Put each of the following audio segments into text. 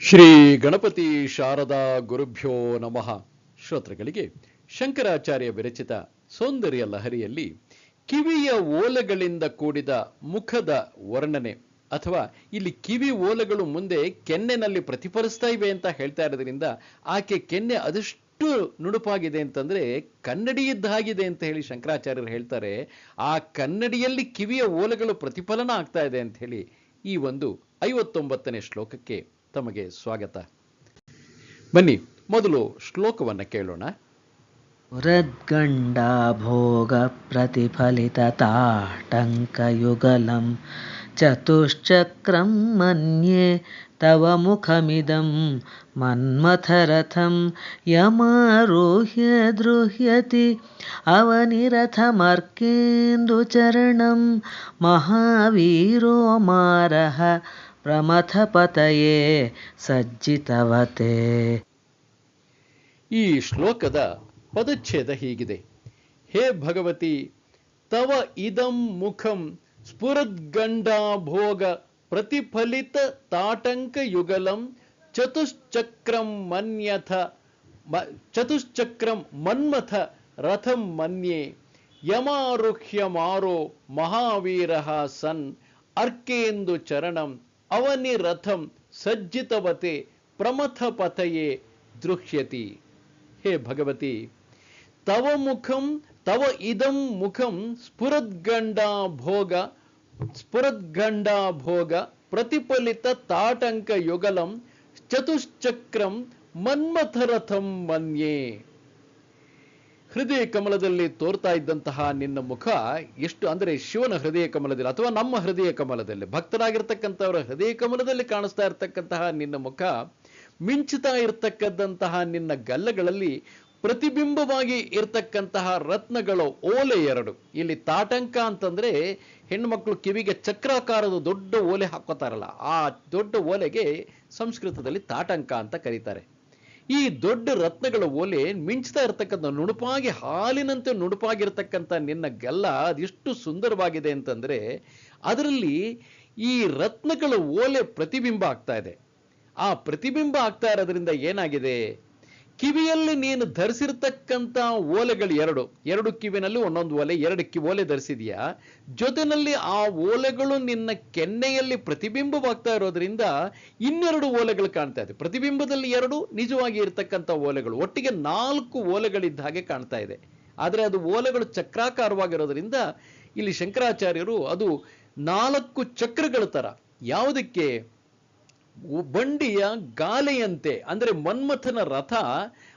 ಶ್ರೀ ಗಣಪತಿ ಶಾರದಾ ಗುರುಭ್ಯೋ ನಮಃ. ಶ್ರೋತೃಗಳಿಗೆ ಶಂಕರಾಚಾರ್ಯ ವಿರಚಿತ ಸೌಂದರ್ಯ ಲಹರಿಯಲ್ಲಿ ಕಿವಿಯ ಓಲೆಗಳಿಂದ ಕೂಡಿದ ಮುಖದ ವರ್ಣನೆ ಅಥವಾ ಇಲ್ಲಿ ಕಿವಿ ಓಲೆಗಳು ಮುಂದೆ ಕೆನ್ನೆನಲ್ಲಿ ಪ್ರತಿಫಲಿಸ್ತಾ ಇವೆ ಅಂತ ಹೇಳ್ತಾ ಇರೋದ್ರಿಂದ ಆಕೆ ಕೆನ್ನೆ ಅದೆಷ್ಟು ನುಣುಪಾಗಿದೆ ಅಂತಂದ್ರೆ ಕನ್ನಡಿ ಇದ್ದಾಗಿದೆ ಅಂತ ಹೇಳಿ ಶಂಕರಾಚಾರ್ಯರು ಹೇಳ್ತಾರೆ. ಆ ಕನ್ನಡಿಯಲ್ಲಿ ಕಿವಿಯ ಓಲೆಗಳು ಪ್ರತಿಫಲನ ಆಗ್ತಾ ಇದೆ ಅಂತ ಹೇಳಿ ಈ ಒಂದು ಐವತ್ತೊಂಬತ್ತನೇ ಶ್ಲೋಕಕ್ಕೆ ತಮಗೆ ಸ್ವಾಗತ. ಬನ್ನಿ, ಮೊದಲು ಶ್ಲೋಕವನ್ನು ಕೇಳೋಣ. ಹೃದ್ಗಂಡ ಭೋಗ ಪ್ರತಿಫಲಿತ ತಾಟಂಕ ಯುಗಲಂ ಚತುಶ್ಚಕ್ರಂ ಮನ್ಯೆ ತವ ಮುಖಮಿದಂ ಮನ್ಮಥರಥಂ ಯಮಾರೋಹ್ಯ ದೃಹ್ಯತಿ ಅವನಿರಥಮರ್ಕೇಂದುಚರಣಂ ಮಹಾವೀರೋ ಮಾರಹ ಪ್ರಮಥಪತಯೇ ಸಜ್ಜಿತವತೆ. ಈ ಶ್ಲೋಕದ ಪದಚ್ಛೇದ ಹೀಗಿದೆ. ಹೇ ಭಗವತಿ, ತವ ಇದಂ ಮುಖಂ ಸ್ಫುರದ್ಗಂಡಾಭೋಗ ಪ್ರತಿಫಲಿತ ತಾಟಂಕ ಯುಗಲಂ ಚತುಶ್ಚಕ್ರಂ ಮನ್ಯಥ ಚತುಶ್ಚಕ್ರಂ ಮನ್ಮಥ ರಥಂ ಮನ್ಯೆ ಯಮಾರುಹ್ಯಮಾರೋ ಮಹಾವೀರ ಸನ್ ಅರ್ಕೇಂದು ಚರಣಂ ಅವನಿ ರಥಂ ಸಜ್ಜಿತವತೆ ಪ್ರಮಥ ಪಥಯೇ ದೃಶ್ಯತಿ ಹೇ ಭಗವತಿ ತವ ಮುಖಂ ತವ ಇದಂ ಮುಖಂ ಸ್ಫುರದ್ಗಂಡಾ ಭೋಗ ಸ್ಫುರದ್ಗಂಡಾ ಭೋಗ ಪ್ರತಿಫಲಿತ ತಾಟಂಕ ಯುಗಲಂ ಚತುಶ್ಚಕ್ರಂ ಮನ್ಮಥರಥಂ ಮನ್ಯೆ ಹೃದಯ ಕಮಲದಲ್ಲಿ ತೋರ್ತಾ ಇದ್ದಂತಹ ನಿನ್ನ ಮುಖ ಎಷ್ಟು ಅಂದರೆ ಶಿವನ ಹೃದಯ ಕಮಲದಲ್ಲಿ ಅಥವಾ ನಮ್ಮ ಹೃದಯ ಕಮಲದಲ್ಲಿ, ಭಕ್ತರಾಗಿರ್ತಕ್ಕಂಥವರ ಹೃದಯ ಕಮಲದಲ್ಲಿ ಕಾಣಿಸ್ತಾ ಇರತಕ್ಕಂತಹ ನಿನ್ನ ಮುಖ ಮಿಂಚುತ್ತಾ ಇರತಕ್ಕಂತಹ ನಿನ್ನ ಗಲ್ಲಗಳಲ್ಲಿ ಪ್ರತಿಬಿಂಬವಾಗಿ ಇರತಕ್ಕಂತಹ ರತ್ನಗಳ ಓಲೆ ಎರಡು. ಇಲ್ಲಿ ತಾಟಂಕ ಅಂತಂದ್ರೆ ಹೆಣ್ಮಕ್ಳು ಕಿವಿಗೆ ಚಕ್ರಾಕಾರದ ದೊಡ್ಡ ಓಲೆ ಹಾಕೋತಾರಲ್ಲ ಆ ದೊಡ್ಡ ಓಲೆಗೆ ಸಂಸ್ಕೃತದಲ್ಲಿ ತಾಟಂಕ ಅಂತ ಕರೀತಾರೆ. ಈ ದೊಡ್ಡ ರತ್ನಗಳ ಓಲೆ ಮಿಂಚ್ತಾ ಇರತಕ್ಕಂಥ ನುಣುಪಾಗಿ, ಹಾಲಿನಂತೆ ನುಣುಪಾಗಿರ್ತಕ್ಕಂಥ ನಿನ್ನ ಗಲ್ಲ ಅದೆಷ್ಟು ಸುಂದರವಾಗಿದೆ ಅಂತಂದರೆ ಅದರಲ್ಲಿ ಈ ರತ್ನಗಳ ಓಲೆ ಪ್ರತಿಬಿಂಬ ಆಗ್ತಾ ಇದೆ. ಆ ಪ್ರತಿಬಿಂಬ ಆಗ್ತಾ ಇರೋದ್ರಿಂದ ಏನಾಗಿದೆ? ಕಿವಿಯಲ್ಲಿ ನೀನು ಧರಿಸಿರ್ತಕ್ಕಂಥ ಓಲೆಗಳು ಎರಡು. ಎರಡು ಕಿವಿನಲ್ಲಿ ಒಂದೊಂದು ಓಲೆ, ಎರಡು ಕಿ, ಓಲೆ ಧರಿಸಿದೆಯಾ? ಜೊತೆನಲ್ಲಿ ಆ ಓಲೆಗಳು ನಿನ್ನ ಕೆನ್ನೆಯಲ್ಲಿ ಪ್ರತಿಬಿಂಬವಾಗ್ತಾ ಇರೋದ್ರಿಂದ ಇನ್ನೆರಡು ಓಲೆಗಳು ಕಾಣ್ತಾ ಇದೆ. ಪ್ರತಿಬಿಂಬದಲ್ಲಿ ಎರಡು, ನಿಜವಾಗಿ ಇರತಕ್ಕಂಥ ಓಲೆಗಳು. ಒಟ್ಟಿಗೆ ನಾಲ್ಕು ಓಲೆಗಳಿದ್ದ ಹಾಗೆ ಕಾಣ್ತಾ ಇದೆ. ಆದರೆ ಅದು ಓಲೆಗಳು ಚಕ್ರಾಕಾರವಾಗಿರೋದ್ರಿಂದ ಇಲ್ಲಿ ಶಂಕರಾಚಾರ್ಯರು ಅದು ನಾಲ್ಕು ಚಕ್ರಗಳ ತರ. ಯಾವುದಕ್ಕೆ? ಬಂಡಿಯ ಗಾಲೆಯಂತೆ, ಅಂದ್ರೆ ಮನ್ಮಥನ ರಥ,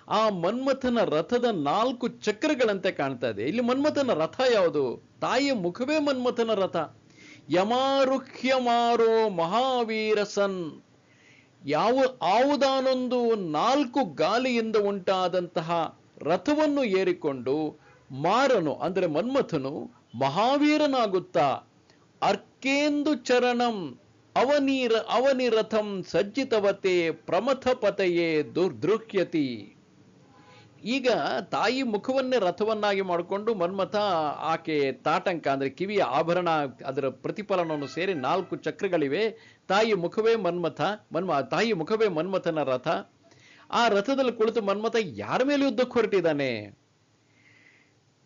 ಆ ಮನ್ಮಥನ ರಥದ ನಾಲ್ಕು ಚಕ್ರಗಳಂತೆ ಕಾಣ್ತಾ ಇದೆ. ಇಲ್ಲಿ ಮನ್ಮಥನ ರಥ ಯಾವುದು? ತಾಯಿಯ ಮುಖವೇ ಮನ್ಮಥನ ರಥ. ಯಮಾರುಹ್ಯ ಮಾರೋ ಮಹಾವೀರ ಸನ್. ಯಾವ ಯಾವುದಾನೊಂದು ನಾಲ್ಕು ಗಾಲಿಯಿಂದ ಉಂಟಾದಂತಹ ರಥವನ್ನು ಏರಿಕೊಂಡು ಮಾರನು, ಅಂದ್ರೆ ಮನ್ಮಥನು ಮಹಾವೀರನಾಗುತ್ತಾ, ಅರ್ಕೇಂದು ಚರಣಂ ಅವನೀರ ಅವನಿರಥಂ ಸಜ್ಜಿತವತೆ ಪ್ರಮಥ ಪತೆಯೇ ದುರ್ದೃಕ್ಯತಿ. ಈಗ ತಾಯಿ ಮುಖವನ್ನೇ ರಥವನ್ನಾಗಿ ಮಾಡಿಕೊಂಡು ಮನ್ಮಥ, ಆಕೆ ತಾಟಂಕ ಅಂದ್ರೆ ಕಿವಿಯ ಆಭರಣ, ಅದರ ಪ್ರತಿಫಲನವನ್ನು ಸೇರಿ ನಾಲ್ಕು ಚಕ್ರಗಳಿವೆ. ತಾಯಿ ಮುಖವೇ ಮನ್ಮಥ, ಮನ್ಮ ತಾಯಿ ಮುಖವೇ ಮನ್ಮಥನ ರಥ. ಆ ರಥದಲ್ಲಿ ಕುಳಿತು ಮನ್ಮಥ ಯಾರ ಮೇಲೆ ಯುದ್ಧಕ್ಕೆ ಹೊರಟಿದ್ದಾನೆ?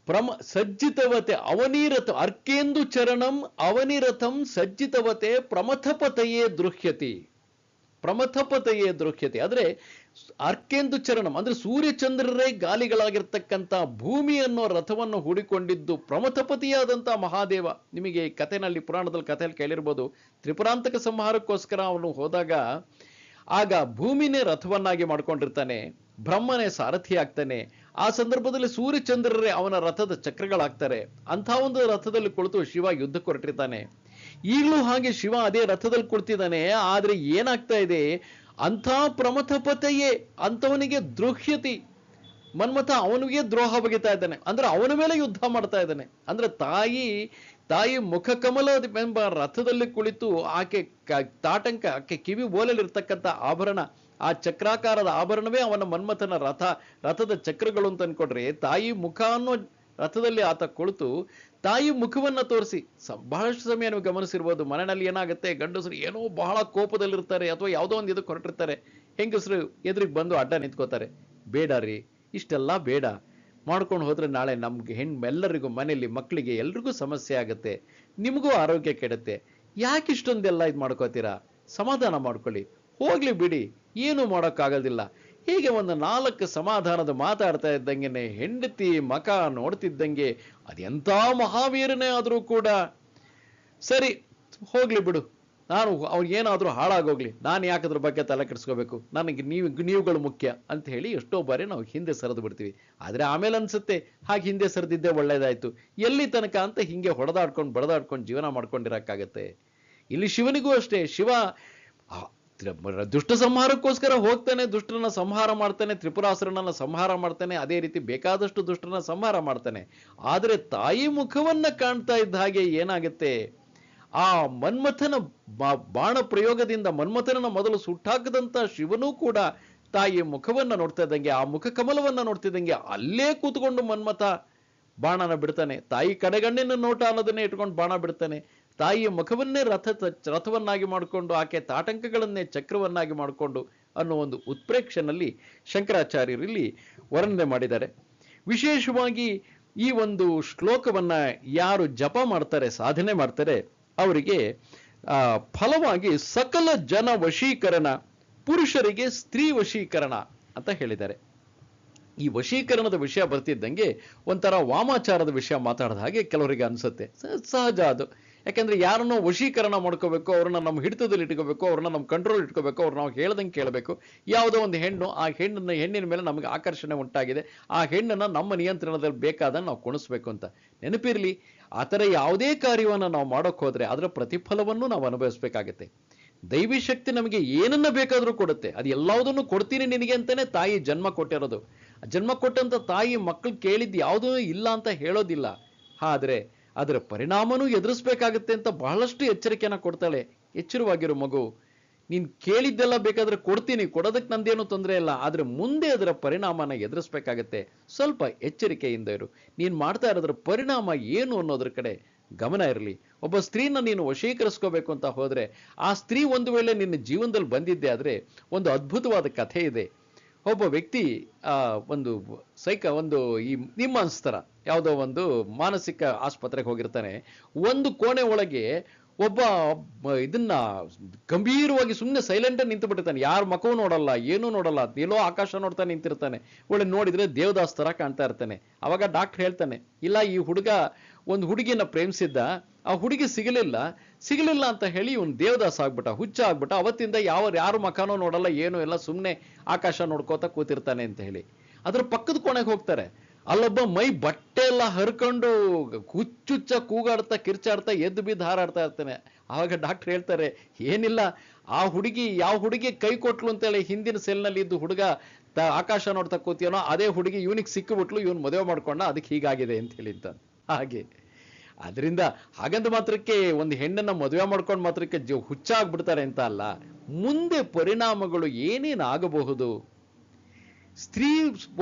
ಪ್ರಮ ಸಜ್ಜಿತವತೆ ಅವನಿರಥ ಅರ್ಕೇಂದು ಚರಣಂ ಅವನಿರಥಂ ಸಜ್ಜಿತವತೆ ಪ್ರಮಥಪತೆಯೇ ದೃಶ್ಯತಿ ಪ್ರಮಥಪತೆಯೇ ದೃಶ್ಯತೆ ಆದರೆ ಅರ್ಕೇಂದು ಚರಣಂ, ಅಂದ್ರೆ ಸೂರ್ಯಚಂದ್ರರೇ ಗಾಲಿಗಳಾಗಿರ್ತಕ್ಕಂಥ ಭೂಮಿ ಅನ್ನೋ ರಥವನ್ನು ಹೂಡಿಕೊಂಡಿದ್ದು ಪ್ರಮಥಪತಿಯಾದಂಥ ಮಹಾದೇವ. ನಿಮಗೆ ಕಥೆನಲ್ಲಿ, ಪುರಾಣದಲ್ಲಿ ಕಥೆಯಲ್ಲಿ ಕೇಳಿರ್ಬೋದು, ತ್ರಿಪುರಾಂತಕ ಸಂಹಾರಕ್ಕೋಸ್ಕರ ಅವನು ಹೋದಾಗ ಆಗ ಭೂಮಿನೇ ರಥವನ್ನಾಗಿ ಮಾಡ್ಕೊಂಡಿರ್ತಾನೆ, ಬ್ರಹ್ಮನೇ ಸಾರಥಿ ಆಗ್ತಾನೆ ಆ ಸಂದರ್ಭದಲ್ಲಿ ಸೂರ್ಯಚಂದ್ರರೇ ಅವನ ರಥದ ಚಕ್ರಗಳಾಗ್ತಾರೆ. ಅಂಥ ಒಂದು ರಥದಲ್ಲಿ ಕುಳಿತು ಶಿವ ಯುದ್ಧ ಕೊರಟಿರ್ತಾನೆ ಈಗಲೂ ಹಾಗೆ ಶಿವ ಅದೇ ರಥದಲ್ಲಿ ಕುಳಿತಿದ್ದಾನೆ. ಆದ್ರೆ ಏನಾಗ್ತಾ ಇದೆ? ಅಂಥ ಪ್ರಮಥಪತೆಯೇ, ಅಂಥವನಿಗೆ ದ್ರೋಹ್ಯತಿ ಮನ್ಮಥ ಅವನಿಗೆ ದ್ರೋಹ ಬಗೆತಾ ಇದ್ದಾನೆ. ಅಂದ್ರೆ ಅವನ ಮೇಲೆ ಯುದ್ಧ ಮಾಡ್ತಾ ಇದ್ದಾನೆ. ಅಂದ್ರೆ ತಾಯಿ ತಾಯಿ ಮುಖ ಕಮಲ ಎಂಬ ರಥದಲ್ಲಿ ಕುಳಿತು ಆಕೆ ತಾಟಂಕ, ಆಕೆ ಕಿವಿ ಓಲಲ್ಲಿರ್ತಕ್ಕಂಥ ಆಭರಣ ಆ ಚಕ್ರಾಕಾರದ ಆಭರಣವೇ ಅವನ ಮನ್ಮಥನ ರಥ, ರಥದ ಚಕ್ರಗಳು ಅಂತ ಅನ್ಕೊಟ್ರೆ ತಾಯಿ ಮುಖ ಅನ್ನೋ ರಥದಲ್ಲಿ ಆತ ಕುಳಿತು ತಾಯಿ ಮುಖವನ್ನ ತೋರಿಸಿ ಬಹಳಷ್ಟು ಸಮಯ ನೀವು ಗಮನಿಸಿರ್ಬೋದು, ಮನೆಯಲ್ಲಿ ಏನಾಗುತ್ತೆ, ಗಂಡಸರು ಏನೋ ಬಹಳ ಕೋಪದಲ್ಲಿರ್ತಾರೆ ಅಥವಾ ಯಾವುದೋ ಒಂದು ಇದಕ್ಕೆ ಹೊರಟಿರ್ತಾರೆ, ಹೆಂಗಸರು ಎದುರಿಗೆ ಬಂದು ಅಡ್ಡ ನಿಂತ್ಕೋತಾರೆ. ಬೇಡ ರೀ, ಇಷ್ಟೆಲ್ಲ ಬೇಡ. ಮಾಡ್ಕೊಂಡು ಹೋದ್ರೆ ನಾಳೆ ನಮ್ಗೆ ಹೆಣ್ಣು ಎಲ್ಲರಿಗೂ ಮನೆಯಲ್ಲಿ ಮಕ್ಕಳಿಗೆ ಎಲ್ರಿಗೂ ಸಮಸ್ಯೆ ಆಗುತ್ತೆ. ನಿಮಗೂ ಆರೋಗ್ಯ ಕೆಡುತ್ತೆ. ಯಾಕೆ ಇಷ್ಟೊಂದೆಲ್ಲ ಇದು ಮಾಡ್ಕೋತೀರಾ? ಸಮಾಧಾನ ಮಾಡ್ಕೊಳ್ಳಿ. ಹೋಗ್ಲಿ ಬಿಡಿ. ಏನು ಮಾಡೋಕ್ಕಾಗೋದಿಲ್ಲ. ಹೀಗೆ ಒಂದು ನಾಲ್ಕು ಸಮಾಧಾನದ ಮಾತಾಡ್ತಾ ಇದ್ದಂಗೆನೆ ಹೆಂಡತಿ ಮಕ ನೋಡ್ತಿದ್ದಂಗೆ ಅದೆಂಥ ಮಹಾವೀರನೇ ಆದರೂ ಕೂಡ. ಸರಿ, ಹೋಗ್ಲಿ ಬಿಡು. ನಾನು ಅವ್ರು ಏನಾದರೂ ಹಾಳಾಗೋಗ್ಲಿ. ನಾನು ಯಾಕದ್ರ ಬಗ್ಗೆ ತಲೆ ಕೆಡಿಸ್ಕೋಬೇಕು? ನನಗೆ ನೀವು, ನೀವುಗಳು ಮುಖ್ಯ ಅಂತ ಹೇಳಿ ಎಷ್ಟೋ ಬಾರಿ ನಾವು ಹಿಂದೆ ಸರಿದು ಬಿಡ್ತೀವಿ. ಆದರೆ ಆಮೇಲೆ ಅನ್ಸುತ್ತೆ, ಹಾಗೆ ಹಿಂದೆ ಸರಿದಿದ್ದೇ ಒಳ್ಳೇದಾಯಿತು. ಎಲ್ಲಿ ತನಕ ಅಂತ ಹಿಂಗೆ ಹೊಡೆದಾಡ್ಕೊಂಡು ಬಡದಾಡ್ಕೊಂಡು ಜೀವನ ಮಾಡ್ಕೊಂಡಿರೋಕ್ಕಾಗತ್ತೆ. ಇಲ್ಲಿ ಶಿವನಿಗೂ ಅಷ್ಟೇ. ಶಿವ ದುಷ್ಟ ಸಂಹಾರಕ್ಕೋಸ್ಕರ ಹೋಗ್ತಾನೆ, ದುಷ್ಟರನ್ನ ಸಂಹಾರ ಮಾಡ್ತಾನೆ, ತ್ರಿಪುರಾಸುರನನ್ನ ಸಂಹಾರ ಮಾಡ್ತಾನೆ, ಅದೇ ರೀತಿ ಬೇಕಾದಷ್ಟು ದುಷ್ಟರನ್ನ ಸಂಹಾರ ಮಾಡ್ತಾನೆ. ಆದರೆ ತಾಯಿ ಮುಖವನ್ನ ಕಾಣ್ತಾ ಇದ್ದ ಹಾಗೆ ಏನಾಗುತ್ತೆ? ಆ ಮನ್ಮಥನ ಬಾಣ ಪ್ರಯೋಗದಿಂದ ಮನ್ಮಥನನ್ನ ಮೊದಲು ಸುಟ್ಟಾಕದಂತ ಶಿವನೂ ಕೂಡ ತಾಯಿಯ ಮುಖವನ್ನ ನೋಡ್ತಾ ಇದ್ದಂಗೆ, ಆ ಮುಖ ಕಮಲವನ್ನ ನೋಡ್ತಿದ್ದಂಗೆ ಅಲ್ಲೇ ಕೂತ್ಕೊಂಡು ಮನ್ಮಥ ಬಾಣನ ಬಿಡ್ತಾನೆ. ತಾಯಿ ಕಡೆಗಣ್ಣಿನ ನೋಟ ಅನ್ನೋದನ್ನೇ ಇಟ್ಕೊಂಡು ಬಾಣ ಬಿಡ್ತಾನೆ. ತಾಯಿಯ ಮುಖವನ್ನೇ ರಥ ರಥವನ್ನಾಗಿ ಮಾಡಿಕೊಂಡು ಆಕೆ ತಾಟಂಕಗಳನ್ನೇ ಚಕ್ರವನ್ನಾಗಿ ಮಾಡಿಕೊಂಡು ಅನ್ನೋ ಒಂದು ಉತ್ಪ್ರೇಕ್ಷನಲ್ಲಿ ಶಂಕರಾಚಾರ್ಯರು ಇಲ್ಲಿ ವರ್ಣನೆ ಮಾಡಿದ್ದಾರೆ. ವಿಶೇಷವಾಗಿ ಈ ಒಂದು ಶ್ಲೋಕವನ್ನ ಯಾರು ಜಪ ಮಾಡ್ತಾರೆ, ಸಾಧನೆ ಮಾಡ್ತಾರೆ, ಅವರಿಗೆ ಫಲವಾಗಿ ಸಕಲ ಜನ ವಶೀಕರಣ, ಪುರುಷರಿಗೆ ಸ್ತ್ರೀ ವಶೀಕರಣ ಅಂತ ಹೇಳಿದ್ದಾರೆ. ಈ ವಶೀಕರಣದ ವಿಷಯ ಬರ್ತಿದ್ದಂಗೆ ಒಂಥರ ವಾಮಾಚಾರದ ವಿಷಯ ಮಾತಾಡಿದ ಹಾಗೆ ಕೆಲವರಿಗೆ ಅನ್ಸುತ್ತೆ. ಸಹಜ ಅದು. ಯಾಕಂದ್ರೆ ಯಾರನ್ನೋ ವಶೀಕರಣ ಮಾಡ್ಕೋಬೇಕು, ಅವ್ರನ್ನ ನಮ್ಮ ಹಿಡಿತದಲ್ಲಿ ಇಟ್ಕೋಬೇಕು, ಅವ್ರನ್ನ ನಮ್ಮ ಕಂಟ್ರೋಲ್ ಇಟ್ಕೋಬೇಕು, ಅವ್ರನ್ನ ನಾವು ಹೇಳ್ದಂಗೆ ಕೇಳಬೇಕು. ಯಾವುದೋ ಒಂದು ಹೆಣ್ಣು, ಆ ಹೆಣ್ಣನ್ನ ಹೆಣ್ಣಿನ ಮೇಲೆ ನಮಗೆ ಆಕರ್ಷಣೆ ಉಂಟಾಗಿದೆ. ಆ ಹೆಣ್ಣನ್ನ ನಮ್ಮ ನಿಯಂತ್ರಣದಲ್ಲಿ ಬೇಕಾದ ನಾವು ಕೊಣಿಸ್ಬೇಕು ಅಂತ. ನೆನಪಿರ್ಲಿ, ಆ ಥರ ಯಾವುದೇ ಕಾರ್ಯವನ್ನು ನಾವು ಮಾಡೋಕೆ ಹೋದರೆ ಅದರ ಪ್ರತಿಫಲವನ್ನು ನಾವು ಅನುಭವಿಸ್ಬೇಕಾಗತ್ತೆ. ದೈವಿ ಶಕ್ತಿ ನಮಗೆ ಏನನ್ನ ಬೇಕಾದರೂ ಕೊಡುತ್ತೆ. ಅದು ಎಲ್ಲವುದನ್ನು ಕೊಡ್ತೀನಿ ನಿನಗೆ ಅಂತಾನೆ ತಾಯಿ ಜನ್ಮ ಕೊಟ್ಟಿರೋದು. ಜನ್ಮ ಕೊಟ್ಟಂತ ತಾಯಿ ಮಕ್ಕಳು ಕೇಳಿದ್ದು ಯಾವುದೂ ಇಲ್ಲ ಅಂತ ಹೇಳೋದಿಲ್ಲ. ಆದ್ರೆ ಅದರ ಪರಿಣಾಮನೂ ಎದುರಿಸ್ಬೇಕಾಗತ್ತೆ ಅಂತ ಬಹಳಷ್ಟು ಎಚ್ಚರಿಕೆಯನ್ನು ಕೊಡ್ತಾಳೆ. ಎಚ್ಚರವಾಗಿರೋ ಮಗು, ನೀನ್ ಕೇಳಿದ್ದೆಲ್ಲ ಬೇಕಾದ್ರೆ ಕೊಡ್ತೀನಿ, ಕೊಡೋದಕ್ಕೆ ನಂದೇನು ತೊಂದರೆ ಇಲ್ಲ, ಆದ್ರೆ ಮುಂದೆ ಅದರ ಪರಿಣಾಮನ ಎದುರಿಸ್ಬೇಕಾಗತ್ತೆ. ಸ್ವಲ್ಪ ಎಚ್ಚರಿಕೆಯಿಂದ ಇರು. ನೀನ್ ಮಾಡ್ತಾ ಇರೋದ್ರ ಪರಿಣಾಮ ಏನು ಅನ್ನೋದ್ರ ಕಡೆ ಗಮನ ಇರಲಿ. ಒಬ್ಬ ಸ್ತ್ರೀನ ನೀನು ವಶೀಕರಿಸ್ಕೋಬೇಕು ಅಂತ ಹೋದರೆ, ಆ ಸ್ತ್ರೀ ಒಂದು ವೇಳೆ ನಿನ್ನ ಜೀವನದಲ್ಲಿ ಬಂದಿದ್ದೆ ಆದ್ರೆ ಒಂದು ಅದ್ಭುತವಾದ ಕಥೆ ಇದೆ. ಒಬ್ಬ ವ್ಯಕ್ತಿ ಒಂದು ಸೈಕ, ಒಂದು ಈ ನಿಮ್ಮಾನ್ಸ್ ಯಾವುದೋ ಒಂದು ಮಾನಸಿಕ ಆಸ್ಪತ್ರೆಗೆ ಹೋಗಿರ್ತಾನೆ. ಒಂದು ಕೋಣೆ ಒಳಗೆ ಒಬ್ಬ ಇದನ್ನ ಗಂಭೀರವಾಗಿ ಸುಮ್ಮನೆ ಸೈಲೆಂಟ್ ನಿಂತು ಬಿಟ್ಟಿರ್ತಾನೆ ಯಾರ ಮಖವೂ ನೋಡಲ್ಲ, ಏನೂ ನೋಡಲ್ಲ, ಎಲ್ಲೋ ಆಕಾಶ ನೋಡ್ತಾ ನಿಂತಿರ್ತಾನೆ. ಒಳ್ಳೆ ನೋಡಿದ್ರೆ ದೇವದಾಸ್ ಥರ ಕಾಣ್ತಾ ಇರ್ತಾನೆ. ಅವಾಗ ಡಾಕ್ಟರ್ ಹೇಳ್ತಾನೆ, ಇಲ್ಲ, ಈ ಹುಡುಗ ಒಂದು ಹುಡುಗಿನ ಪ್ರೇಮಿಸಿದ್ದ ಆ ಹುಡುಗಿ ಸಿಗಲಿಲ್ಲ ಸಿಗಲಿಲ್ಲ ಅಂತ ಹೇಳಿ ಇವನು ದೇವದಾಸ ಆಗ್ಬಿಟ್ಟ, ಹುಚ್ಚ ಆಗ್ಬಿಟ್ಟ, ಅವತ್ತಿಂದ ಯಾವ, ಯಾರು ಮಖನೂ ನೋಡಲ್ಲ, ಏನು ಎಲ್ಲ ಸುಮ್ಮನೆ ಆಕಾಶ ನೋಡ್ಕೋತಾ ಕೂತಿರ್ತಾನೆ ಅಂತ ಹೇಳಿ. ಅದ್ರ ಪಕ್ಕದ ಕೋಣೆಗೆ ಹೋಗ್ತಾರೆ. ಅಲ್ಲೊಬ್ಬ ಮೈ ಬಟ್ಟೆ ಎಲ್ಲ ಹರ್ಕೊಂಡು ಹುಚ್ಚುಚ್ಚ ಕೂಗಾಡ್ತಾ, ಕಿರ್ಚಾಡ್ತಾ, ಎದ್ದು ಬಿದ್ದು ಹಾರಾಡ್ತಾ ಇರ್ತಾನೆ. ಆವಾಗ ಡಾಕ್ಟರ್ ಹೇಳ್ತಾರೆ, ಏನಿಲ್ಲ, ಆ ಹುಡುಗಿ ಯಾವ ಹುಡುಗಿ ಕೈ ಕೊಟ್ಲು ಅಂತೇಳಿ ಹಿಂದಿನ ಸೆಲ್ನಲ್ಲಿ ಇದ್ದು ಹುಡುಗ ತ- ಆಕಾಶ ನೋಡ್ತಾ ಕೂತಿಯೋನೋ, ಅದೇ ಹುಡುಗಿ ಇವನಿಗೆ ಸಿಕ್ಕಿಬಿಟ್ಲು, ಇವನು ಮದುವೆ ಮಾಡ್ಕೊಂಡ, ಅದಕ್ಕೆ ಹೀಗಾಗಿದೆ ಅಂತ ಹೇಳಿದ್ದ. ಹಾಗೆ. ಅದರಿಂದ ಹಾಗಂತ ಮಾತ್ರಕ್ಕೆ ಒಂದು ಹೆಣ್ಣನ್ನ ಮದುವೆ ಮಾಡ್ಕೊಂಡು ಮಾತ್ರಕ್ಕೆ ಜೀವ ಹುಚ್ಚಾಗ್ಬಿಡ್ತಾರೆ ಅಂತ ಅಲ್ಲ, ಮುಂದೆ ಪರಿಣಾಮಗಳು ಏನೇನು ಆಗಬಹುದು ಸ್ತ್ರೀ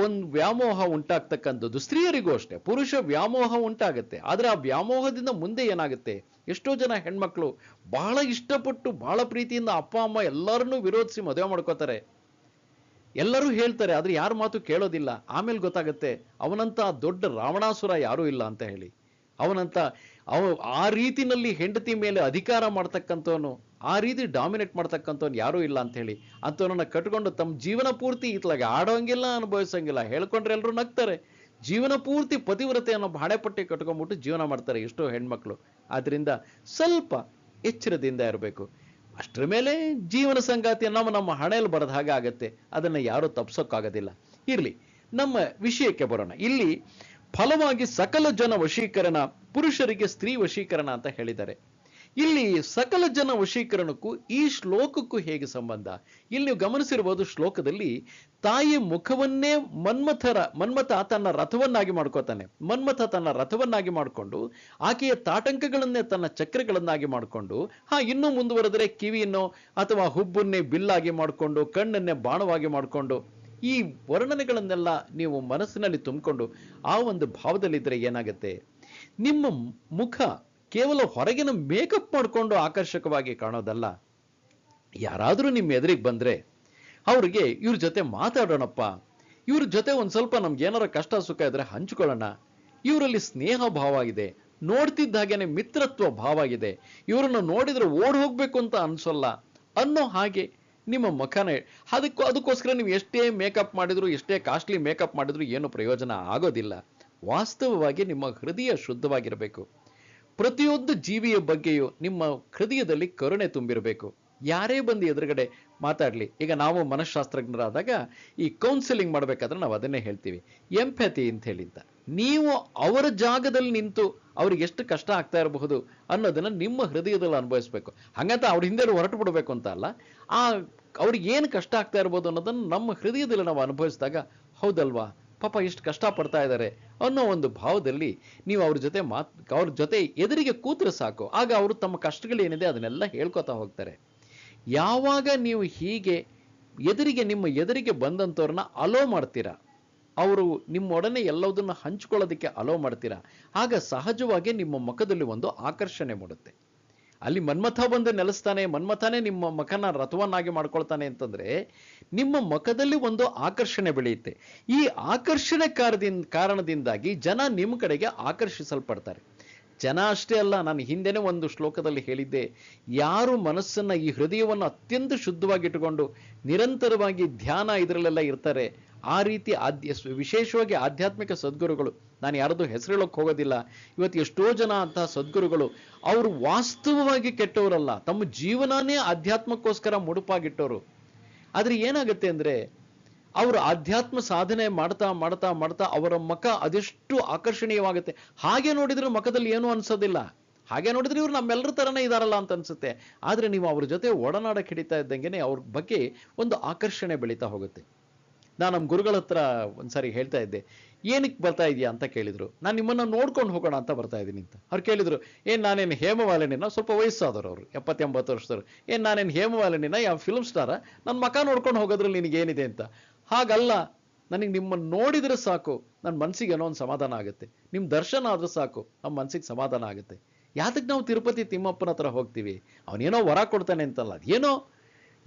ಒಂದು ವ್ಯಾಮೋಹ ಉಂಟಾಗ್ತಕ್ಕಂಥದ್ದು ಸ್ತ್ರೀಯರಿಗೂ ಅಷ್ಟೇ, ಪುರುಷ ವ್ಯಾಮೋಹ ಉಂಟಾಗತ್ತೆ. ಆದ್ರೆ ಆ ವ್ಯಾಮೋಹದಿಂದ ಮುಂದೆ ಏನಾಗುತ್ತೆ? ಎಷ್ಟೋ ಜನ ಹೆಣ್ಮಕ್ಳು ಬಹಳ ಇಷ್ಟಪಟ್ಟು, ಬಹಳ ಪ್ರೀತಿಯಿಂದ ಅಪ್ಪ, ಅಮ್ಮ ಎಲ್ಲರನ್ನೂ ವಿರೋಧಿಸಿ ಮದುವೆ ಮಾಡ್ಕೋತಾರೆ. ಎಲ್ಲರೂ ಹೇಳ್ತಾರೆ, ಆದ್ರೆ ಯಾರ ಮಾತು ಕೇಳೋದಿಲ್ಲ. ಆಮೇಲೆ ಗೊತ್ತಾಗುತ್ತೆ, ಅವನಂತ ದೊಡ್ಡ ರಾವಣಾಸುರ ಯಾರೂ ಇಲ್ಲ ಅಂತ ಹೇಳಿ. ಅವನಂತ ಅವ ಆ ರೀತಿನಲ್ಲಿ ಹೆಂಡತಿ ಮೇಲೆ ಅಧಿಕಾರ ಮಾಡ್ತಕ್ಕಂಥವನು, ಆ ರೀತಿ ಡಾಮಿನೇಟ್ ಮಾಡ್ತಕ್ಕಂಥವ್ನು ಯಾರೂ ಇಲ್ಲ ಅಂತ ಹೇಳಿ ಅಂಥವನನ್ನ ಕಟ್ಕೊಂಡು ತಮ್ಮ ಜೀವನ ಪೂರ್ತಿ ಇತ್ಲಾಗೆ ಆಡೋಂಗಿಲ್ಲ, ಅನುಭವಿಸೋಂಗಿಲ್ಲ, ಹೇಳ್ಕೊಂಡ್ರೆ ಎಲ್ಲರೂ ನಗ್ತಾರೆ. ಜೀವನ ಪೂರ್ತಿ ಪತಿವ್ರತೆ ಅನ್ನೋ ಪಟ್ಟಿ ಕಟ್ಕೊಂಡ್ಬಿಟ್ಟು ಜೀವನ ಮಾಡ್ತಾರೆ ಎಷ್ಟೋ ಹೆಣ್ಮಕ್ಳು. ಆದ್ರಿಂದ ಸ್ವಲ್ಪ ಎಚ್ಚರದಿಂದ ಇರಬೇಕು. ಅಷ್ಟರ ಮೇಲೆ ಜೀವನ ಸಂಗಾತಿ ನಮ್ಮ ನಮ್ಮ ಹಣೆಯಲ್ಲಿ ಬರೆದ ಹಾಗೆ ಆಗತ್ತೆ. ಅದನ್ನ ಯಾರೂ ತಪ್ಸೋಕ್ಕಾಗೋದಿಲ್ಲ. ಇರ್ಲಿ, ನಮ್ಮ ವಿಷಯಕ್ಕೆ ಬರೋಣ. ಇಲ್ಲಿ ಫಲವಾಗಿ ಸಕಲ ಜನ ವಶೀಕರಣ, ಪುರುಷರಿಗೆ ಸ್ತ್ರೀ ವಶೀಕರಣ ಅಂತ ಹೇಳಿದ್ದಾರೆ. ಇಲ್ಲಿ ಸಕಲ ಜನ ವಶೀಕರಣಕ್ಕೂ ಈ ಶ್ಲೋಕಕ್ಕೂ ಹೇಗೆ ಸಂಬಂಧ? ಇಲ್ಲಿ ನೀವು ಗಮನಿಸಿರ್ಬೋದು ಶ್ಲೋಕದಲ್ಲಿ ತಾಯಿ ಮುಖವನ್ನೇ ಮನ್ಮಥರ, ಮನ್ಮಥ ತನ್ನ ರಥವನ್ನಾಗಿ ಮಾಡ್ಕೋತಾನೆ ಮನ್ಮಥ ತನ್ನ ರಥವನ್ನಾಗಿ ಮಾಡಿಕೊಂಡು ಆಕೆಯ ತಾಟಂಕಗಳನ್ನೇ ತನ್ನ ಚಕ್ರಗಳನ್ನಾಗಿ ಮಾಡಿಕೊಂಡು, ಹಾ, ಇನ್ನೂ ಮುಂದುವರೆದರೆ ಕಿವಿಯನ್ನು ಅಥವಾ ಹುಬ್ಬನ್ನೇ ಬಿಲ್ಲಾಗಿ ಮಾಡಿಕೊಂಡು, ಕಣ್ಣನ್ನೇ ಬಾಣವಾಗಿ ಮಾಡಿಕೊಂಡು ಈ ವರ್ಣನೆಗಳನ್ನೆಲ್ಲ ನೀವು ಮನಸ್ಸಿನಲ್ಲಿ ತುಂಬಿಕೊಂಡು ಆ ಒಂದು ಭಾವದಲ್ಲಿದ್ದರೆ ಏನಾಗುತ್ತೆ? ನಿಮ್ಮ ಮುಖ ಕೇವಲ ಹೊರಗಿನ ಮೇಕಪ್ ಮಾಡಿಕೊಂಡು ಆಕರ್ಷಕವಾಗಿ ಕಾಣೋದಲ್ಲ. ಯಾರಾದರೂ ನಿಮ್ಮ ಎದುರಿಗೆ ಬಂದ್ರೆ ಅವ್ರಿಗೆ ಇವ್ರ ಜೊತೆ ಮಾತಾಡೋಣಪ್ಪ. ಇವ್ರ ಜೊತೆ ಒಂದು ಸ್ವಲ್ಪ ನಮ್ಗೆ ಏನಾರ ಕಷ್ಟ ಸುಖ ಇದ್ರೆ ಹಂಚ್ಕೊಳ್ಳೋಣ. ಇವರಲ್ಲಿ ಸ್ನೇಹ ಭಾವ ಇದೆ. ನೋಡ್ತಿದ್ದ ಹಾಗೇನೆ ಮಿತ್ರತ್ವ ಭಾವ ಇದೆ. ಇವರನ್ನು ನೋಡಿದ್ರೆ ಓಡ್ ಹೋಗ್ಬೇಕು ಅಂತ ಅನ್ಸೋಲ್ಲ ಅನ್ನೋ ಹಾಗೆ ನಿಮ್ಮ ಮುಖನೇ. ಅದಕ್ಕೂ ಅದಕ್ಕೋಸ್ಕರ ನೀವು ಎಷ್ಟೇ ಮೇಕಪ್ ಮಾಡಿದ್ರು, ಎಷ್ಟೇ ಕಾಸ್ಟ್ಲಿ ಮೇಕಪ್ ಮಾಡಿದ್ರು ಏನು ಪ್ರಯೋಜನ ಆಗೋದಿಲ್ಲ. ವಾಸ್ತವವಾಗಿ ನಿಮ್ಮ ಹೃದಯ ಶುದ್ಧವಾಗಿರಬೇಕು. ಪ್ರತಿಯೊಂದು ಜೀವಿಯ ಬಗ್ಗೆಯೂ ನಿಮ್ಮ ಹೃದಯದಲ್ಲಿ ಕರುಣೆ ತುಂಬಿರಬೇಕು. ಯಾರೇ ಬಂದು ಎದುರುಗಡೆ ಮಾತಾಡ್ಲಿ. ಈಗ ನಾವು ಮನಃಶಾಸ್ತ್ರಜ್ಞರಾದಾಗ ಈ ಕೌನ್ಸಿಲಿಂಗ್ ಮಾಡಬೇಕಾದ್ರೆ ನಾವು ಅದನ್ನೇ ಹೇಳ್ತೀವಿ. ಎಂಪ್ಯಾತಿ ಅಂತ ಹೇಳಿದ್ದ ನೀವು ಅವರ ಜಾಗದಲ್ಲಿ ನಿಂತು ಅವ್ರಿಗೆ ಎಷ್ಟು ಕಷ್ಟ ಆಗ್ತಾ ಇರಬಹುದು ಅನ್ನೋದನ್ನ ನಿಮ್ಮ ಹೃದಯದಲ್ಲಿ ಅನುಭವಿಸ್ಬೇಕು. ಹಂಗಂತ ಅವ್ರ ಹಿಂದೆ ಹೊರಟು ಬಿಡಬೇಕು ಅಂತ ಅಲ್ಲ. ಆ ಅವ್ರಿಗೆ ಏನು ಕಷ್ಟ ಆಗ್ತಾ ಇರ್ಬೋದು ಅನ್ನೋದನ್ನ ನಮ್ಮ ಹೃದಯದಲ್ಲಿ ನಾವು ಅನುಭವಿಸಿದಾಗ ಹೌದಲ್ವಾ? ಪಾಪ ಎಷ್ಟು ಕಷ್ಟ ಪಡ್ತಾ ಇದ್ದಾರೆ ಅನ್ನೋ ಒಂದು ಭಾವದಲ್ಲಿ ನೀವು ಅವ್ರ ಜೊತೆ ಮಾತ್, ಅವ್ರ ಜೊತೆ ಎದುರಿಗೆ ಕೂತ್ರೆ ಸಾಕು. ಆಗ ಅವರು ತಮ್ಮ ಕಷ್ಟಗಳೇನಿದೆ ಅದನ್ನೆಲ್ಲ ಹೇಳ್ಕೊತಾ ಹೋಗ್ತಾರೆ. ಯಾವಾಗ ನೀವು ಹೀಗೆ ಎದುರಿಗೆ ನಿಮ್ಮ ಎದುರಿಗೆ ಬಂದಂಥವ್ರನ್ನ ಅಲೋ ಮಾಡ್ತೀರಾ? ಅವರು ನಿಮ್ಮೊಡನೆ ಎಲ್ಲವುದನ್ನು ಹಂಚ್ಕೊಳ್ಳೋದಕ್ಕೆ ಅಲೋ ಮಾಡ್ತೀರಾ? ಆಗ ಸಹಜವಾಗಿ ನಿಮ್ಮ ಮುಖದಲ್ಲಿ ಒಂದು ಆಕರ್ಷಣೆ ಮೂಡುತ್ತೆ. ಅಲ್ಲಿ ಮನ್ಮಥ ಬಂದು ನೆಲೆಸ್ತಾನೆ, ಮನ್ಮಥನೇ ನಿಮ್ಮ ಮಖನ ರಥವನ್ನಾಗಿ ಮಾಡ್ಕೊಳ್ತಾನೆ ಅಂತಂದ್ರೆ ನಿಮ್ಮ ಮುಖದಲ್ಲಿ ಒಂದು ಆಕರ್ಷಣೆ ಬೆಳೆಯುತ್ತೆ. ಈ ಆಕರ್ಷಣೆ ಕಾರದಿಂದ ಕಾರಣದಿಂದಾಗಿ ಜನ ನಿಮ್ಮ ಕಡೆಗೆ ಆಕರ್ಷಿಸಲ್ಪಡ್ತಾರೆ. ಜನ ಅಷ್ಟೇ ಅಲ್ಲ, ನಾನು ಹಿಂದೆನೇ ಒಂದು ಶ್ಲೋಕದಲ್ಲಿ ಹೇಳಿದ್ದೆ, ಯಾರು ಮನಸ್ಸನ್ನ ಈ ಹೃದಯವನ್ನು ಅತ್ಯಂತ ಶುದ್ಧವಾಗಿಟ್ಟುಕೊಂಡು ನಿರಂತರವಾಗಿ ಧ್ಯಾನ ಇದರಲ್ಲೆಲ್ಲ ಇರ್ತಾರೆ ಆ ರೀತಿ ಆದ್ಯ ವಿಶೇಷವಾಗಿ ಆಧ್ಯಾತ್ಮಿಕ ಸದ್ಗುರುಗಳು, ನಾನು ಯಾರದು ಹೆಸರೇಳೋಕೆ ಹೋಗೋದಿಲ್ಲ. ಇವತ್ತು ಎಷ್ಟೋ ಜನ ಅಂತಹ ಸದ್ಗುರುಗಳು, ಅವರು ವಾಸ್ತವವಾಗಿ ಕೆಟ್ಟವರಲ್ಲ. ತಮ್ಮ ಜೀವನನೇ ಆಧ್ಯಾತ್ಮಕ್ಕೋಸ್ಕರ ಮುಡುಪಾಗಿಟ್ಟವರು. ಆದ್ರೆ ಏನಾಗುತ್ತೆ ಅಂದ್ರೆ, ಅವರು ಆಧ್ಯಾತ್ಮ ಸಾಧನೆ ಮಾಡ್ತಾ ಮಾಡ್ತಾ ಮಾಡ್ತಾ ಅವರ ಮಖ ಅದೆಷ್ಟು ಆಕರ್ಷಣೀಯವಾಗುತ್ತೆ. ಹಾಗೆ ನೋಡಿದ್ರೆ ಮಖದಲ್ಲಿ ಏನೂ ಅನ್ಸೋದಿಲ್ಲ. ಹಾಗೆ ನೋಡಿದ್ರೆ ಇವ್ರು ನಮ್ಮೆಲ್ಲರ ತರನೇ ಇದಾರಲ್ಲ ಅಂತ ಅನ್ಸುತ್ತೆ. ಆದ್ರೆ ನೀವು ಅವ್ರ ಜೊತೆ ಒಡನಾಡಕ್ಕೆ ಹಿಡಿತಾ ಇದ್ದಂಗೆನೆ ಅವ್ರ ಬಗ್ಗೆ ಒಂದು ಆಕರ್ಷಣೆ ಬೆಳೀತಾ ಹೋಗುತ್ತೆ. ನಾನು ನಮ್ಮ ಗುರುಗಳ ಹತ್ರ ಒಂದ್ಸಾರಿ ಹೇಳ್ತಾ ಇದ್ದೆ ಏನಕ್ಕೆ ಬರ್ತಾ ಇದೆಯಾ? ಅಂತ ಕೇಳಿದರು. ನಾನು ನಿಮ್ಮನ್ನು ನೋಡ್ಕೊಂಡು ಹೋಗೋಣ ಅಂತ ಬರ್ತಾ ಇದ್ದೀನಿ ಅಂತ. ಅವ್ರು ಕೇಳಿದರು, ಏನು ನಾನೇನು ಹೇಮವಾಲಿನಿನ? ಸ್ವಲ್ಪ ವಯಸ್ಸಾದವರು ಅವರು, ಎಪ್ಪತ್ತೆಂಬತ್ತು ವರ್ಷದವರು. ಏನು ನಾನೇನು ಹೇಮವಾಲಿನಿನ? ಯಾವ ಫಿಲ್ಮ್ ಸ್ಟಾರ ನನ್ನ ಮಕ ನೋಡ್ಕೊಂಡು ಹೋಗೋದ್ರಲ್ಲಿ ನಿನಗೇನಿದೆ ಅಂತ. ಹಾಗಲ್ಲ, ನನಗೆ ನಿಮ್ಮನ್ನು ನೋಡಿದರೆ ಸಾಕು ನನ್ನ ಮನಸ್ಸಿಗೆ ಏನೋ ಒಂದು ಸಮಾಧಾನ ಆಗುತ್ತೆ. ನಿಮ್ಮ ದರ್ಶನ ಆದರೂ ಸಾಕು ನಮ್ಮ ಮನಸ್ಸಿಗೆ ಸಮಾಧಾನ ಆಗುತ್ತೆ. ಯಾತಕ್ಕೆ ನಾವು ತಿರುಪತಿ ತಿಮ್ಮಪ್ಪನ ಹತ್ರ ಹೋಗ್ತೀವಿ? ಅವನೇನೋ ವರ ಕೊಡ್ತಾನೆ ಅಂತಲ್ಲ ಏನೋ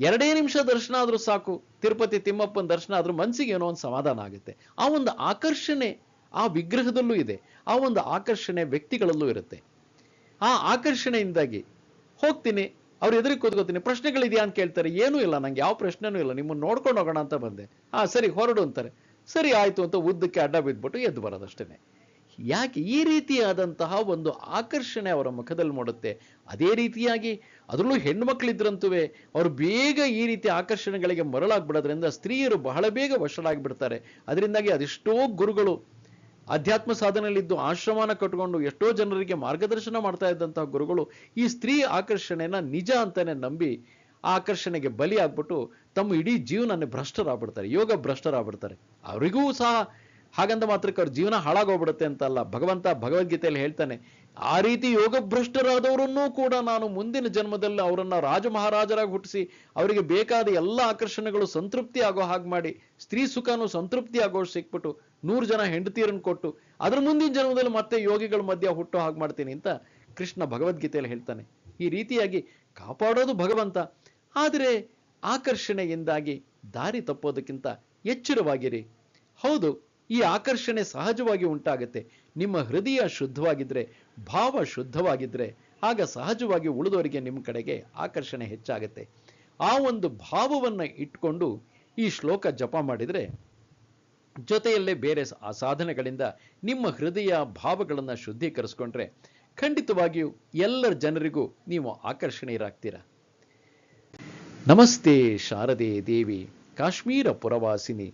ಎರಡೇ ನಿಮಿಷ ದರ್ಶನ ಆದ್ರೂ ಸಾಕು, ತಿರುಪತಿ ತಿಮ್ಮಪ್ಪನ ದರ್ಶನ ಆದ್ರೂ ಮನಸ್ಸಿಗೆ ಏನೋ ಒಂದು ಸಮಾಧಾನ ಆಗುತ್ತೆ. ಆ ಒಂದು ಆಕರ್ಷಣೆ ಆ ವಿಗ್ರಹದಲ್ಲೂ ಇದೆ, ಆ ಒಂದು ಆಕರ್ಷಣೆ ವ್ಯಕ್ತಿಗಳಲ್ಲೂ ಇರುತ್ತೆ. ಆ ಆಕರ್ಷಣೆಯಿಂದಾಗಿ ಹೋಗ್ತೀನಿ, ಅವ್ರು ಎದುರಿಗೆ ಕೂತ್ಕೋತೀನಿ, ಪ್ರಶ್ನೆಗಳಿದೆಯಾ ಅಂತ ಕೇಳ್ತಾರೆ, ಏನೂ ಇಲ್ಲ, ನಂಗೆ ಯಾವ ಪ್ರಶ್ನೆನೂ ಇಲ್ಲ, ನಿಮ್ಮನ್ನು ನೋಡ್ಕೊಂಡು ಹೋಗೋಣ ಅಂತ ಬಂದೆ. ಹಾ, ಸರಿ, ಹೊರಡು ಅಂತಾರೆ. ಸರಿ, ಆಯ್ತು ಅಂತ ಉದ್ದಕ್ಕೆ ಅಡ್ಡ ಬಿದ್ದುಬಿಟ್ಟು ಎದ್ದು ಬರೋದಷ್ಟೇನೆ. ಯಾಕೆ ಈ ರೀತಿಯಾದಂತಹ ಒಂದು ಆಕರ್ಷಣೆ ಅವರ ಮುಖದಲ್ಲಿ ಮೂಡುತ್ತೆ? ಅದೇ ರೀತಿಯಾಗಿ ಅದರಲ್ಲೂ ಹೆಣ್ಮಕ್ಳಿದ್ರಂತುವೆ ಅವರು ಬೇಗ ಈ ರೀತಿ ಆಕರ್ಷಣೆಗಳಿಗೆ ಮರಳಾಗ್ಬಿಡೋದ್ರಿಂದ ಸ್ತ್ರೀಯರು ಬಹಳ ಬೇಗ ವಶರಾಗ್ಬಿಡ್ತಾರೆ. ಅದರಿಂದಾಗಿ ಅದೆಷ್ಟೋ ಗುರುಗಳು ಅಧ್ಯಾತ್ಮ ಸಾಧನೆಯಲ್ಲಿದ್ದು ಆಶ್ರಮನ ಕಟ್ಕೊಂಡು ಎಷ್ಟೋ ಜನರಿಗೆ ಮಾರ್ಗದರ್ಶನ ಮಾಡ್ತಾ ಇದ್ದಂತಹ ಗುರುಗಳು ಈ ಸ್ತ್ರೀ ಆಕರ್ಷಣೆನ ನಿಜ ಅಂತಾನೆ ನಂಬಿ ಆ ಆಕರ್ಷಣೆಗೆ ಬಲಿ ಆಗ್ಬಿಟ್ಟು ತಮ್ಮ ಇಡೀ ಜೀವನನೇ ಭ್ರಷ್ಟರಾಗ್ಬಿಡ್ತಾರೆ ಯೋಗ ಭ್ರಷ್ಟರಾಗ್ಬಿಡ್ತಾರೆ ಅವರಿಗೂ ಸಹ ಹಾಗಂದ ಮಾತ್ರಕ್ಕೆ ಅವ್ರ ಜೀವನ ಹಾಳಾಗೋಗ್ಬಿಡುತ್ತೆ ಅಂತಲ್ಲ. ಭಗವಂತ ಭಗವದ್ಗೀತೆಯಲ್ಲಿ ಹೇಳ್ತಾನೆ, ಆ ರೀತಿ ಯೋಗ ಭ್ರಷ್ಟರಾದವರನ್ನೂ ಕೂಡ ನಾನು ಮುಂದಿನ ಜನ್ಮದಲ್ಲಿ ಅವರನ್ನ ರಾಜ ಮಹಾರಾಜರಾಗಿ ಹುಟ್ಟಿಸಿ, ಅವರಿಗೆ ಬೇಕಾದ ಎಲ್ಲ ಆಕರ್ಷಣೆಗಳು ಸಂತೃಪ್ತಿ ಆಗೋ ಹಾಗೆ ಮಾಡಿ, ಸ್ತ್ರೀ ಸುಖನೂ ಸಂತೃಪ್ತಿ ಆಗೋ ಸಿಕ್ಬಿಟ್ಟು ನೂರು ಜನ ಹೆಂಡತಿಯರನ್ನು ಕೊಟ್ಟು, ಅದ್ರ ಮುಂದಿನ ಜನ್ಮದಲ್ಲಿ ಮತ್ತೆ ಯೋಗಿಗಳ ಮಧ್ಯ ಹುಟ್ಟೋ ಹಾಗೆ ಮಾಡ್ತೀನಿ ಅಂತ ಕೃಷ್ಣ ಭಗವದ್ಗೀತೆಯಲ್ಲಿ ಹೇಳ್ತಾನೆ. ಈ ರೀತಿಯಾಗಿ ಕಾಪಾಡೋದು ಭಗವಂತ, ಆದರೆ ಆಕರ್ಷಣೆಯಿಂದಾಗಿ ದಾರಿ ತಪ್ಪೋದಕ್ಕಿಂತ ಎಚ್ಚರವಾಗಿರಿ. ಹೌದು ಈ ಆಕರ್ಷಣೆ ಸಹಜವಾಗಿ ಉಂಟಾಗುತ್ತೆ. ನಿಮ್ಮ ಹೃದಯ ಶುದ್ಧವಾಗಿದ್ರೆ, ಭಾವ ಶುದ್ಧವಾಗಿದ್ರೆ, ಆಗ ಸಹಜವಾಗಿ ಉಳಿದವರಿಗೆ ನಿಮ್ಮ ಕಡೆಗೆ ಆಕರ್ಷಣೆ ಹೆಚ್ಚಾಗುತ್ತೆ. ಆ ಒಂದು ಭಾವವನ್ನು ಇಟ್ಕೊಂಡು ಈ ಶ್ಲೋಕ ಜಪ ಮಾಡಿದ್ರೆ, ಜೊತೆಯಲ್ಲೇ ಬೇರೆ ಆ ಸಾಧನೆಗಳಿಂದ ನಿಮ್ಮ ಹೃದಯ ಭಾವಗಳನ್ನು ಶುದ್ಧೀಕರಿಸ್ಕೊಂಡ್ರೆ, ಖಂಡಿತವಾಗಿಯೂ ಎಲ್ಲರ ಜನರಿಗೂ ನೀವು ಆಕರ್ಷಣೀಯರಾಗ್ತೀರ. ನಮಸ್ತೆ ಶಾರದೆ ದೇವಿ, ಕಾಶ್ಮೀರ ಪುರವಾಸಿನಿ.